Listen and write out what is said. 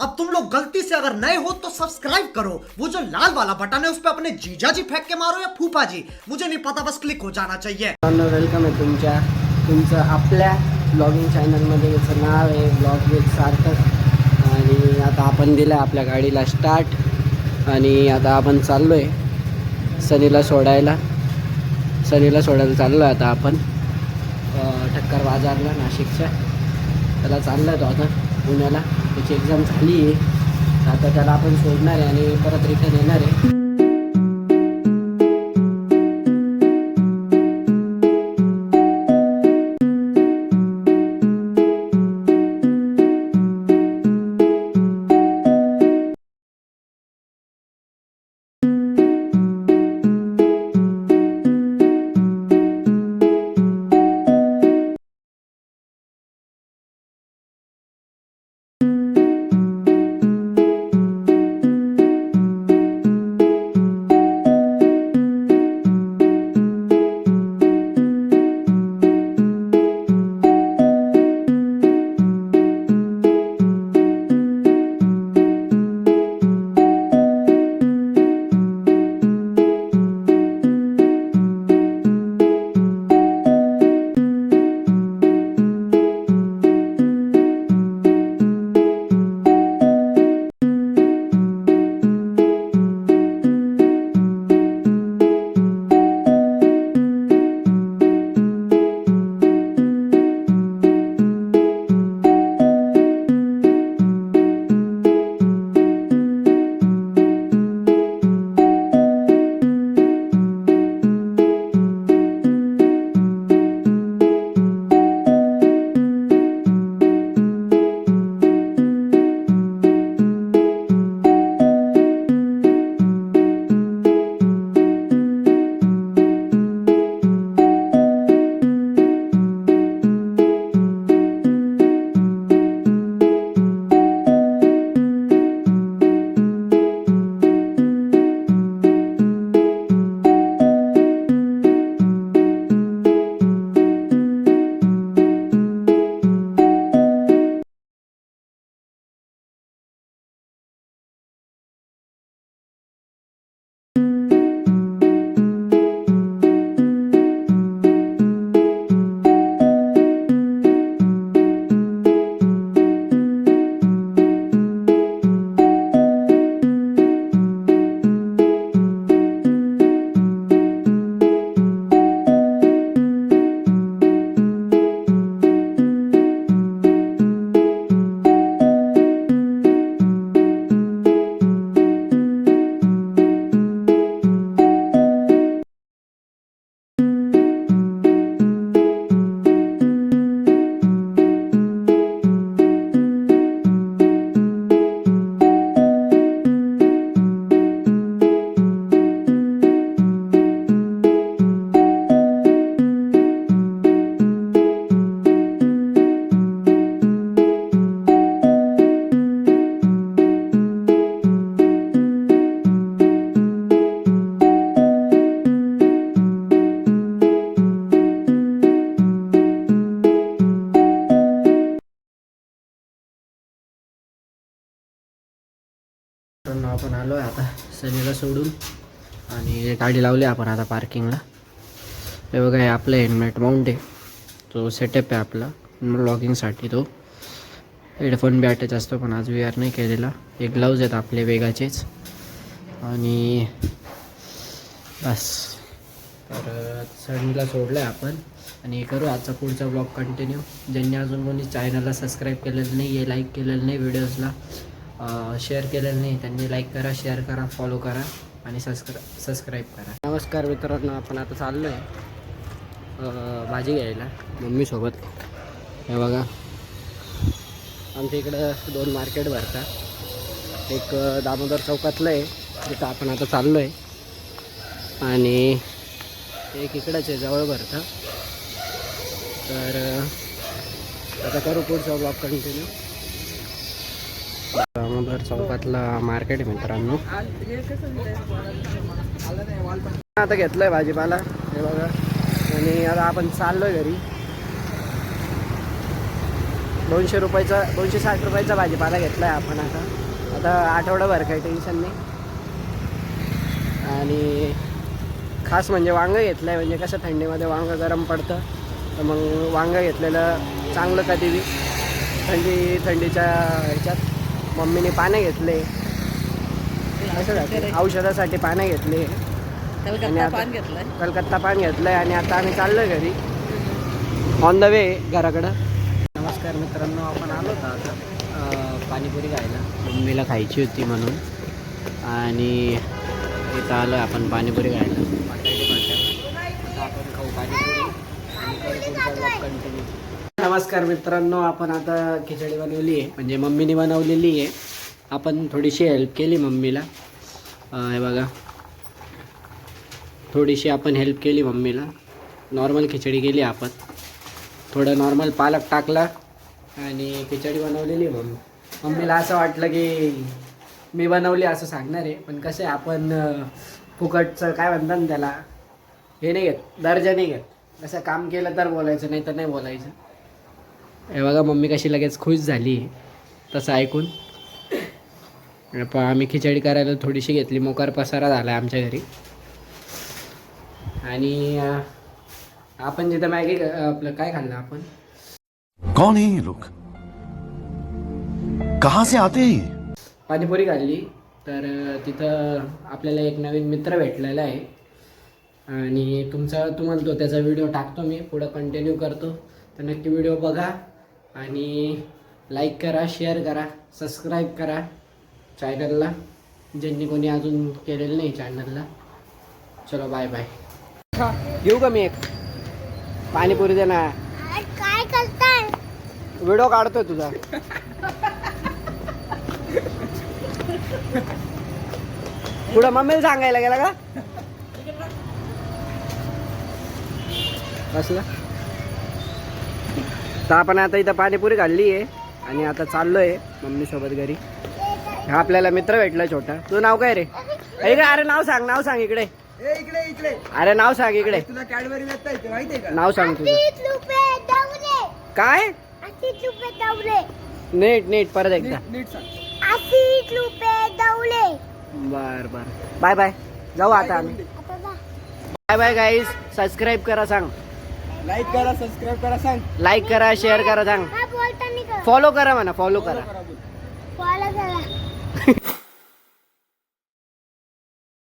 अब तुम लोग गलती से अगर नए हो तो सब्सक्राइब करो। वो जो लाल वाला बटन है उस पर अपने जीजा जी फेंक के मारो या फूफा जी मुझे नहीं पता बस क्लिक हो जाना चाहिए। वेलकम आहे तुमच्या तुमचं। आपल्या ब्लॉगिंग चॅनलमध्ये याचं नाव आहे ब्लॉग विथ सार्थक आणि आता आपण दिलं आहे आपल्या गाडीला स्टार्ट आणि आता आपण चाललो आहे सनीला सोडायला. सनीला सोडायला चाललो आहे आता आपण. ठक्कर बाजारला नाशिकच्या. त्याला चाललं आहे तो आता पुण्याला. त्याची एक्झाम झाली आहे आता त्याला आपण सोडणार आहे आणि परत रिटर्न येणार आहे. आपण आलो आहे आता सनीला सोडून. आणि गाडी लावली आपण आता पार्किंगला. हे बघा हे आपलं हेल्मेट माउंट आहे. तो सेटअप आहे आपला. ब्लॉगिंगसाठी तो. हेडफोन बी अटॅच असतो पण आज वेअर नाही केलेला. हे ग्लाऊज आहेत आपले वेगाचेच. आणि बस. तर सनीला सोडलं आहे आपण. आणि करू आजचा पुढचा ब्लॉग कंटिन्यू ज्यांनी अजून कोणी चॅनलला सबस्क्राईब केलेलं नाही आहे लाईक केलेलं नाही व्हिडिओजला शेअर केलेलं नाही. त्यांनी लाईक करा शेअर करा फॉलो करा आणि सबस्क्रा सबस्क्राईब करा. नमस्कार मित्रांनो आपण आता चाललो आहे भाजी घ्यायला. मम्मीसोबत हे बघा. आमच्या इकडं दोन मार्केट भरतात. एक दामोदर चौकातलं आहे. तिथं आपण आता चाललो आहे आणि एक इकडंच आहे जवळ भरतं. तर आता करू पुढचा ब्लॉग कंटिन्यू दामोदर चौकातला मार्केट आहे मित्रांनो. आता घेतलंय भाजीपाला हे बघा. आणि आता आपण चाललोय घरी. दोनशे रुपयाचा दोनशे साठ रुपयाचा भाजीपाला घेतला आहे आपण आता. आता आठवडाभर काही टेन्शन नाही. आणि खास म्हणजे वांगं घेतलं आहे म्हणजे कसं थंडीमध्ये वांगं गरम पडतं तर मग वांगं घेतलेलं चांगलं कधी बी. थंडी थंडीच्या ह्याच्यात. मम्मीने पाने घेतले. औषधासाठी. पाने घेतले. कलकत्ता पान घेतलाय. कलकत्ता पान घेतलंय आणि आता आम्ही चाललोय घरी. ऑन द वे घराकडं. नमस्कार मित्रांनो आपण आलो होतो आता पाणीपुरी खायला. मम्मीला खायची होती म्हणून. आणि इथं आलो आपण पाणीपुरी खायला आता आपण खाऊ पाणीपुरी आणि करू पुढचा vlog continue. नमस्कार मित्रांनो आपण आता खिचडी बनवली आहे. म्हणजे मम्मीने बनवलेली आहे. आपण थोडीशी हेल्प केली मम्मीला. हे बघा. थोडीशी आपण हेल्प केली मम्मीला. नॉर्मल खिचडी केली आपण. थोडं नॉर्मल पालक टाकला आणि खिचडी बनवलेली मम्मी. मम्मीला असं वाटलं की मी बनवली असं सांगणार आहे. पण कसं आहे आपण फुकटचं काय म्हणतात ना त्याला? हे नाही घेत. दर्जा नाही घेत. कसं काम केलं तर बोलायचं नाही तर नाही बोलायचं. हे बघा मम्मी कशी लगेच खुश झाली. तसं ऐकून. आम्ही खिचडी करायला थोडीशी घेतली. मोकार पसारा झाला आमच्या घरी. आणि आपण जिथं मॅगी आपलं काय खाल्लं आपण? कौन है ये लोग? कहां से आते हैं? पाणीपुरी खाल्ली. तर तिथं आपल्याला एक नवीन मित्र भेटलेला आहे. आणि तुमचा तू म्हणतो त्याचा व्हिडिओ टाकतो मी. पुढं कंटिन्यू करतो. तर नक्की व्हिडिओ बघा. आणि लाईक करा शेअर करा सबस्क्राईब करा चॅनलला ज्यांनी कोणी अजून केलेलं नाही चॅनलला चलो बाय बाय घेऊ का मी एक? पाणीपुरी दे ना काय करताय? व्हिडिओ काढतोय तुझा. पुढं मम्मीला सांगायला गेला का? कसलं? तर आपण आता इथं पाणीपुरी खाल्ली आहे आणि आता चाललोय मम्मी सोबत घरी. हा आपल्याला मित्र भेटला छोटा. तुझं नाव काय रे? इकडे अरे नाव सांग नाव सांग इकडे. इकडे इकडे. अरे नाव सांग इकडे. तुला कॅडबरी माहितीये नाव सांग तुझं. काय? नीट नीट परत एकदा. बर बर. Bye bye. जाऊ आता आम्ही. बाय बाय गाईज सबस्क्राईब करा सांग. लाईक करा सबस्क्राईब करा सांग. लाईक करा शेअर करा सांग. फॉलो करा म्हणा फॉलो करा.